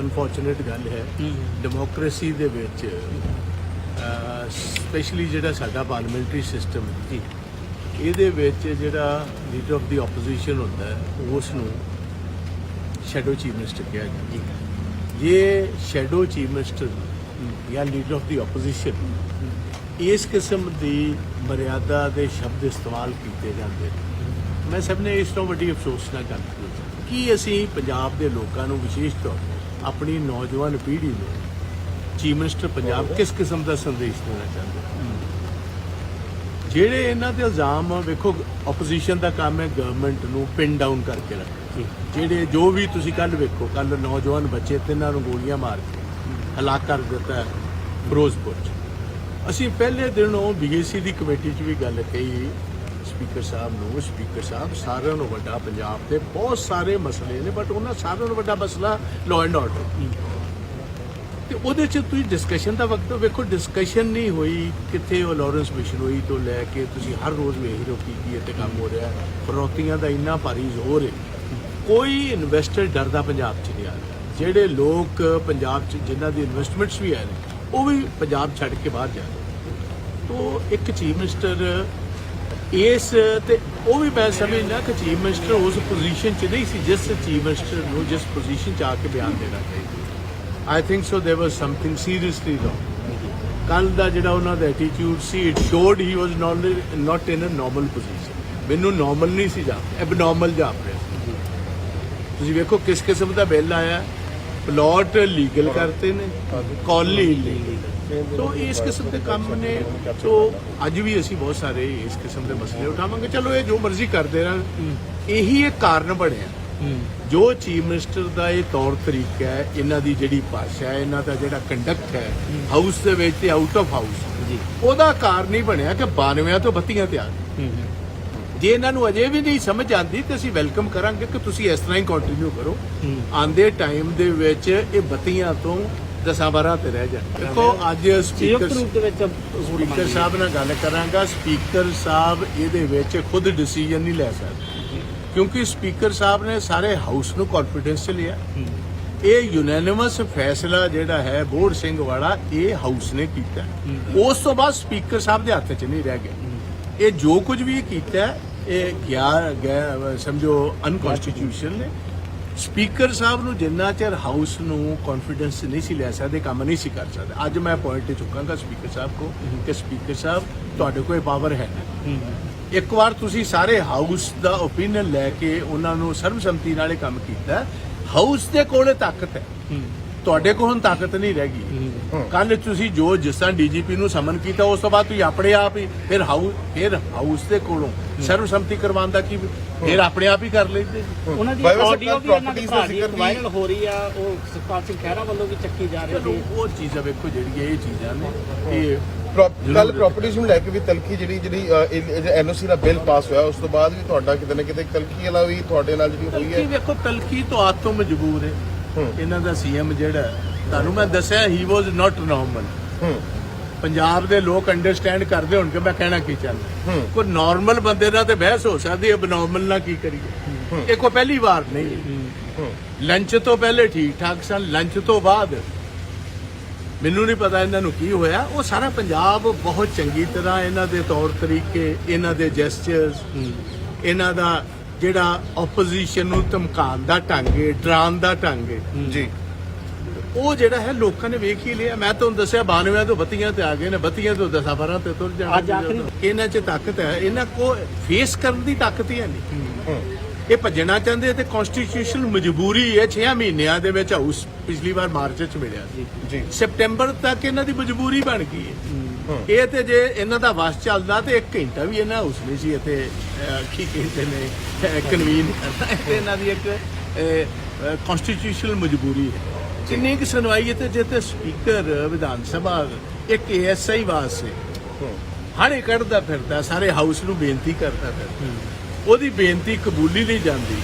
Unfortunate ਗੱਲ ਹੈ। Democracy ਦੇ ਵਿੱਚ ਸਪੈਸ਼ਲੀ ਜਿਹੜਾ ਸਾਡਾ ਪਾਰਲੀਮੈਂਟਰੀ ਸਿਸਟਮ ਜੀ ਇਹਦੇ ਵਿੱਚ ਜਿਹੜਾ ਲੀਡਰ ਆਫ ਦੀ ਆਪੋਜੀਸ਼ਨ ਹੁੰਦਾ ਹੈ ਉਸ ਨੂੰ ਸ਼ੈਡੋ ਚੀਫ ਮਿਨਿਸਟਰ ਕਿਹਾ ਜਾਂਦਾ ਹੈ। ਜੇ ਸ਼ੈਡੋ ਚੀਫ ਮਿਨਿਸਟਰ ਜਾਂ ਲੀਡਰ ਆਫ ਦੀ ਆਪੋਜੀਸ਼ਨ ਇਸ ਕਿਸਮ ਦੀ ਮਰਿਆਦਾ ਦੇ ਸ਼ਬਦ ਇਸਤੇਮਾਲ ਕੀਤੇ ਜਾਂਦੇ ਨੇ। ਮੈਂ ਸਭ ਨੇ ਇਸ ਤੋਂ ਵੱਡੀ ਅਫਸੋਸ ਨਾਲ ਗੱਲ ਕੀਤੀ ਕਿ ਅਸੀਂ ਪੰਜਾਬ ਦੇ ਲੋਕਾਂ ਨੂੰ ਵਿਸ਼ੇਸ਼ ਤੌਰ ਤੇ ਆਪਣੀ ਨੌਜਵਾਨ ਪੀੜ੍ਹੀ ਨੂੰ ਚੀਫ ਮਿਨਿਸਟਰ ਪੰਜਾਬ ਕਿਸ ਕਿਸਮ ਦਾ ਸੰਦੇਸ਼ ਦੇਣਾ ਚਾਹੁੰਦੇ। ਜਿਹੜੇ ਇਹਨਾਂ ਦੇ ਇਲਜ਼ਾਮ ਵੇਖੋ ਆਪੋਜੀਸ਼ਨ ਦਾ ਕੰਮ ਹੈ ਗਵਰਨਮੈਂਟ ਨੂੰ ਪਿਨ ਡਾਊਨ ਕਰਕੇ ਰੱਖਣਾ। ਜਿਹੜੇ ਜੋ ਵੀ ਤੁਸੀਂ ਕੱਲ ਵੇਖੋ ਕੱਲ ਨੌਜਵਾਨ ਬੱਚੇ ਤਿੰਨਾਂ ਨੂੰ ਗੋਲੀਆਂ ਮਾਰ ਕੇ ਹਲਾਕ ਕਰ ਦਿੱਤਾ ਫਿਰੋਜ਼ਪੁਰ ਅਸੀਂ ਪਹਿਲੇ ਦਿਨੋਂ ਬੀਏਸੀ ਦੀ ਕਮੇਟੀ 'ਚ ਵੀ ਗੱਲ ਕਹੀ ਸਪੀਕਰ ਸਾਹਿਬ ਨੂੰ, ਸਪੀਕਰ ਸਾਹਿਬ ਸਾਰਿਆਂ ਨੂੰ ਵੱਡਾ ਪੰਜਾਬ ਦੇ ਬਹੁਤ ਸਾਰੇ ਮਸਲੇ ਨੇ ਬਟ ਉਹਨਾਂ ਸਾਰਿਆਂ ਨੂੰ ਵੱਡਾ ਮਸਲਾ ਲਾਅ ਐਂਡ ਆਰਡਰ ਤੇ ਉਹਦੇ 'ਚ ਤੁਸੀਂ ਡਿਸਕਸ਼ਨ ਦਾ ਵਕਤ ਵੇਖੋ ਡਿਸਕਸ਼ਨ ਨਹੀਂ ਹੋਈ ਕਿੱਥੇ ਉਹ ਲਾਰੈਂਸ ਬਿਸ਼ਨੋਈ ਤੋਂ ਲੈ ਕੇ ਤੁਸੀਂ ਹਰ ਰੋਜ਼ ਵੇਖ ਰਹੇ ਹੋ ਕੀ ਕੀ ਇੱਥੇ ਕੰਮ ਹੋ ਰਿਹਾ ਫਰੋਤੀਆਂ ਦਾ ਇੰਨਾ ਭਾਰੀ ਜ਼ੋਰ ਹੈ। ਕੋਈ ਇਨਵੈਸਟਰ ਡਰਦਾ ਪੰਜਾਬ 'ਚ ਨਹੀਂ ਆ ਰਿਹਾ। ਜਿਹੜੇ ਲੋਕ ਪੰਜਾਬ 'ਚ, ਜਿਨ੍ਹਾਂ ਦੀ ਇਨਵੈਸਟਮੈਂਟਸ ਵੀ ਆ ਨੇ, ਉਹ ਵੀ ਪੰਜਾਬ ਛੱਡ ਕੇ ਬਾਹਰ ਜਾ ਰਹੇ ਤੋ ਇੱਕ ਚੀਫ ਮਿਨਿਸਟਰ ਇਸ ਤੇ ਉਹ ਵੀ ਮੈਂ ਸਮਝਦਾ ਕਿ ਚੀਫ ਮਿਨਿਸਟਰ ਉਸ ਪੋਜੀਸ਼ਨ 'ਚ ਨਹੀਂ ਸੀ ਜਿਸ ਚੀਫ ਮਿਨਿਸਟਰ ਨੂੰ ਜਿਸ ਪੋਜੀਸ਼ਨ 'ਚ ਆ ਕੇ ਬਿਆਨ ਦੇਣਾ ਚਾਹੀਦਾ I think so there was something seriously wrong ਕੱਲ ਦਾ ਜਿਹੜਾ ਉਹਨਾਂ ਦਾ attitude C it showed he was not in a normal position ਮੈਨੂੰ ਨਾਰਮਲ ਨਹੀਂ ਸੀ ਜਾਪ ਐਬਨੋਰਮਲ ਜਾਪ ਰਿਹਾ ਸੀ ਤੁਸੀਂ ਵੇਖੋ ਕਿਸ ਕਿਸਮ ਦਾ ਬਿੱਲ ਆਇਆ ਪਲਾਟ ਲੀਗਲ ਕਰਤੇ ਨੇ ਕਾਲਨੀ ਲੀਗਲ ਤੋ ਇਸ ਕਿਸਮ ਦੇ ਕੰਮ ਨੇ ਸੋ ਅੱਜ ਵੀ ਅਸੀਂ ਬਹੁਤ ਸਾਰੇ ਇਸ ਕਿਸਮ ਦੇ ਮਸਲੇ ਉਠਾਵਾਂਗੇ। ਚਲੋ ਇਹ ਜੋ ਮਰਜ਼ੀ ਕਰਦੇ ਰਹਿਣ ਇਹੀ ਇੱਕ ਕਾਰਨ ਬਣਿਆ। ਜੋ ਚੀਫ ਮਿਨਿਸਟਰ ਦਾ ਇਹ ਤੌਰ ਤਰੀਕਾ ਹੈ ਇਹਨਾਂ ਦੀ ਜਿਹੜੀ ਭਾਸ਼ਾ ਹੈ ਇਹਨਾਂ ਦਾ ਜਿਹੜਾ ਕੰਡਕਟ ਹੈ ਹਾਊਸ ਦੇ ਵਿੱਚ ਤੇ ਆਊਟ ਆਫ ਹਾਊਸ ਉਹਦਾ ਕਾਰਨ ਹੀ ਬਣਿਆ ਕਿ 92 ਤੋਂ ਬੱਤੀਆਂ ਤੇ ਆ ਗਏ ਜੇ ਇਹਨਾਂ ਨੂੰ ਅਜੇ ਵੀ ਨਹੀਂ ਸਮਝ ਆਂਦੀ ਤੇ ਅਸੀਂ ਵੈਲਕਮ ਕਰਾਂਗੇ ਕਿ ਤੁਸੀਂ ਇਸ ਤਰ੍ਹਾਂ ਹੀ ਕੰਟੀਨਿਊ ਕਰੋ। ਆਂਦੇ ਟਾਈਮ ਦੇ ਵਿੱਚ ਇਹ ਬੱਤੀਆਂ ਤੋਂ ਦਸਾਂ ਬਾਰਾਂ ਤੇ ਰਹਿ ਜਾਣ। ਦੇਖੋ ਅੱਜ ਸਪੀਕਰ ਦੇ ਵਿੱਚ ਸਪੀਕਰ ਸਾਹਿਬ ਨਾਲ ਗੱਲ ਕਰਾਂਗਾ। ਸਪੀਕਰ ਸਾਹਿਬ ਇਹਦੇ ਵਿੱਚ ਖੁਦ ਡਿਸੀਜਨ ਨਹੀਂ ਲੈ ਸਕਦੇ। ਕਿਉਂਕਿ ਸਪੀਕਰ ਸਾਹਿਬ ਨੇ ਸਾਰੇ ਹਾਊਸ ਨੂੰ ਕੌਨਫੀਡੈਂਸ ਚ ਲਿਆ। ਇਹ ਯੂਨੈਨਿਮਸ ਫੈਸਲਾ ਜਿਹੜਾ ਹੈ ਬੋਰਡ ਸਿੰਘ ਵਾਲਾ ਇਹ ਹਾਊਸ ਨੇ ਕੀਤਾ। ਉਸ ਤੋਂ ਬਾਅਦ ਸਪੀਕਰ ਸਾਹਿਬ ਦੇ ਹੱਥ 'ਚ ਨਹੀਂ ਰਹਿ ਗਿਆ। ਇਹ ਜੋ ਕੁਝ ਵੀ ਕੀਤਾ ਇਹ ਗਿਆ ਸਮਝੋ ਅਨਕਨਸਟੀਟਿਊਸ਼ਨ ਨੇ। ਸਪੀਕਰ ਸਾਹਿਬ ਨੂੰ ਜਿੰਨਾ ਚਿਰ ਹਾਊਸ ਨੂੰ ਕੌਨਫੀਡੈਂਸ ਨਹੀਂ ਸੀ ਲੈ ਸਕਦੇ, ਕੰਮ ਨਹੀਂ ਸੀ ਕਰ ਸਕਦੇ। ਅੱਜ ਮੈਂ ਪੁਆਇੰਟ ਚੁੱਕਾਂਗਾ ਸਪੀਕਰ ਸਾਹਿਬ ਕੋ ਕਿ ਸਪੀਕਰ ਸਾਹਿਬ, ਤੁਹਾਡੇ ਕੋਲ ਪਾਵਰ ਹੈ। ਇੱਕ ਵਾਰ ਤੁਸੀਂ ਸਾਰੇ ਹਾਊਸ ਦਾ ਓਪੀਨੀਅਨ ਲੈ ਕੇ ਉਹਨਾਂ ਨੂੰ ਸਰਬਸੰਮਤੀ ਨਾਲ ਇਹ ਕੰਮ ਕੀਤਾ ਹਾਊਸ ਦੇ ਕੋਲੇ ਤਾਕਤ ਹੈ। ਤੁਹਾਡੇ ਕੋਲ ਹੁਣ ਤਾਕਤ ਨਹੀਂ ਰਹਿ ਗਈ। ਕੱਲ ਤੁਸੀਂ ਜੋ ਜਿਸ ਤਰ੍ਹਾਂ ਡੀਜੀਪੀ ਨੂੰ ਸਮਨ ਕੀਤਾ ਉਸ ਤੋਂ ਬਾਅਦ ਤੁਸੀਂ ਆਪਣੇ ਆਪ ਹੀ ਫਿਰ ਹਾਊਸ ਫਿਰ ਹਾਊਸ ਦੇ ਕੋਲੋਂ ਸਰਬਸੰਮਤੀ ਕਰਵਾਉਣ ਦਾ ਕੀ ਫਿਰ ਆਪਣੇ ਆਪ ਹੀ ਕਰ ਲੈਂਦੇ ਉਹਨਾਂ ਦੀ ਆਡੀਓ ਵੀ ਇਹਨਾਂ ਦੀ ਜ਼ਿਕਰ ਵਾਇਰਲ ਹੋ ਰਹੀ ਆ ਉਹ ਸੁਖਪਾਲ ਸਿੰਘ ਖਹਿਰਾ ਵੱਲੋਂ ਵੀ ਚੱਕੀ ਜਾ ਰਹੀ ਸੀ ਉਹ ਚੀਜ਼ਾਂ ਵੇਖੋ ਜਿਹੜੀਆਂ ਇਹ ਚੀਜ਼ਾਂ ਨੇ ਇਹ ਕੱਲ ਪ੍ਰਾਪਰਟੀਆਂ ਨੂੰ ਲੈ ਕੇ ਵੀ ਤਲਖੀ ਜਿਹੜੀ ਜਿਹੜੀ ਐਨਓਸੀ ਦਾ ਬਿੱਲ ਪਾਸ ਹੋਇਆ ਉਸ ਤੋਂ ਬਾਅਦ ਵੀ ਤੁਹਾਡਾ ਕਿਤੇ ਨਾ ਕਿਤੇ ਤਲਖੀ ਵਾਲਾ ਵੀ ਤੁਹਾਡੇ ਨਾਲ ਜਿਹੜੀ ਹੋਈ ਤਲਕੀ ਹੈ ਵੇਖੋ ਤਲਕੀ ਤੋਂ ਆਤ ਤੋਂ ਮਜਬੂਰ ਹੈ। ਇਹਨਾਂ ਦਾ ਸੀਐਮ ਜਿਹੜਾ ਤੁਹਾਨੂੰ ਮੈਂ ਦੱਸਿਆ ਹੀ ਵਾਸ ਨਾਟ ਨਾਰਮਲ ਪੰਜਾਬ ਦੇ ਲੋਕ ਅੰਡਰਸਟੈਂਡ ਕਰਦੇ ਹੋਣ ਕਿ ਮੈਂ ਕਹਿਣਾ ਕੀ ਚਾਹੁੰਦਾ। ਕੋਈ ਨਾਰਮਲ ਬੰਦੇ ਨਾਲ ਤੇ ਬਹਿਸ ਹੋ ਸਕਦੀ ਹੈ ਬਨੋਰਮਲ ਨਾਲ ਕੀ ਕਰੀਏ? ਇਹ ਕੋਈ ਪਹਿਲੀ ਵਾਰ ਨਹੀਂ। ਲੰਚ ਤੋਂ ਪਹਿਲੇ ਠੀਕ ਠਾਕ ਸਨ ਲੰਚ ਤੋਂ ਬਾਅਦ ਮੈਨੂੰ ਨਹੀਂ ਪਤਾ ਇਹਨਾਂ ਨੂੰ ਕੀ ਹੋਇਆ। ਉਹ ਸਾਰਾ ਪੰਜਾਬ ਬਹੁਤ ਚੰਗੀ ਤਰ੍ਹਾਂ ਇਹਨਾਂ ਦੇ ਤੌਰ ਤਰੀਕੇ ਇਹਨਾਂ ਦੇ ਜੈਸਚਰਸ ਇਹਨਾਂ ਦਾ ਜਿਹੜਾ ਆਪੋਜੀਸ਼ਨ ਨੂੰ ਧਮਕਾਉਣ ਦਾ ਢੰਗ ਹੈ ਡਰਾਉਣ ਦਾ ਢੰਗ ਹੈ। ਜੀ। ਉਹ ਜਿਹੜਾ ਹੈ ਲੋਕਾਂ ਨੇ ਵੇਖ ਹੀ ਲਿਆ। ਮੈਂ ਤੁਹਾਨੂੰ ਦੱਸਿਆ 92 ਤੋਂ ਬੱਤੀਆਂ ਤੇ ਆ ਗਏ ਨੇ। ਬੱਤੀਆਂ ਤੋਂ 10 12 ਤੇ ਤੁਰ ਜਾਣਗੇ ਇਹਨਾਂ 'ਚ ਤਾਕਤ ਹੈ। ਇਹਨਾਂ ਕੋ ਫੇਸ ਕਰਨ ਦੀ ਤਾਕਤ ਹੀ ਹੈ ਨਹੀਂ। ਇਹ ਭੱਜਣਾ ਚਾਹੁੰਦੇ ਤੇ ਕਨਸਟੀਟਿਊਸ਼ਨ ਮਜਬੂਰੀ ਹੈ। 6 ਮਹੀਨਿਆਂ ਦੇ ਵਿੱਚ ਹਾਊਸ ਪਿਛਲੀ ਵਾਰ ਮਾਰਚ 'ਚ ਮਿਲਿਆ ਸੀ। ਜੀ। ਸਪਟੈਂਬਰ ਤੱਕ ਇਹਨਾਂ ਦੀ ਮਜਬੂਰੀ ਬਣ ਗਈ ਹੂੰ। ਇਹ ਤੇ ਜੇ ਇਹਨਾਂ ਦਾ ਵਸ ਚੱਲਦਾ ਤੇ 1 ਘੰਟਾ ਵੀ ਇਹਨਾਂ ਹਾਊਸ ਨਹੀਂ ਸੀ ਇੱਥੇ ਕੀ ਕਹਿੰਦੇ ਨੇ ਕਨਵੀਨ ਤੇ ਇਹਨਾਂ ਦੀ ਇੱਕ ਕਨਸਟੀਟਿਊਸ਼ਨਲ ਮਜਬੂਰੀ ਹੈ। ਕਿੰਨੀ ਕਿ ਸੁਣਵਾਈ ਤੇ ਜੇ ਤੇ ਸਪੀਕਰ ਵਿਧਾਨ ਸਭਾ ਇੱਕ ਏਐਸਆਈ ਵਾਸਤੇ ਹੂੰ। ਹਾੜੇ ਕੱਢਦਾ ਫਿਰਦਾ ਸਾਰੇ ਹਾਊਸ ਨੂੰ ਬੇਨਤੀ ਕਰਦਾ ਫਿਰਦਾ। ਉਹਦੀ ਬੇਨਤੀ ਕਬੂਲੀ ਨਹੀਂ ਜਾਂਦੀ।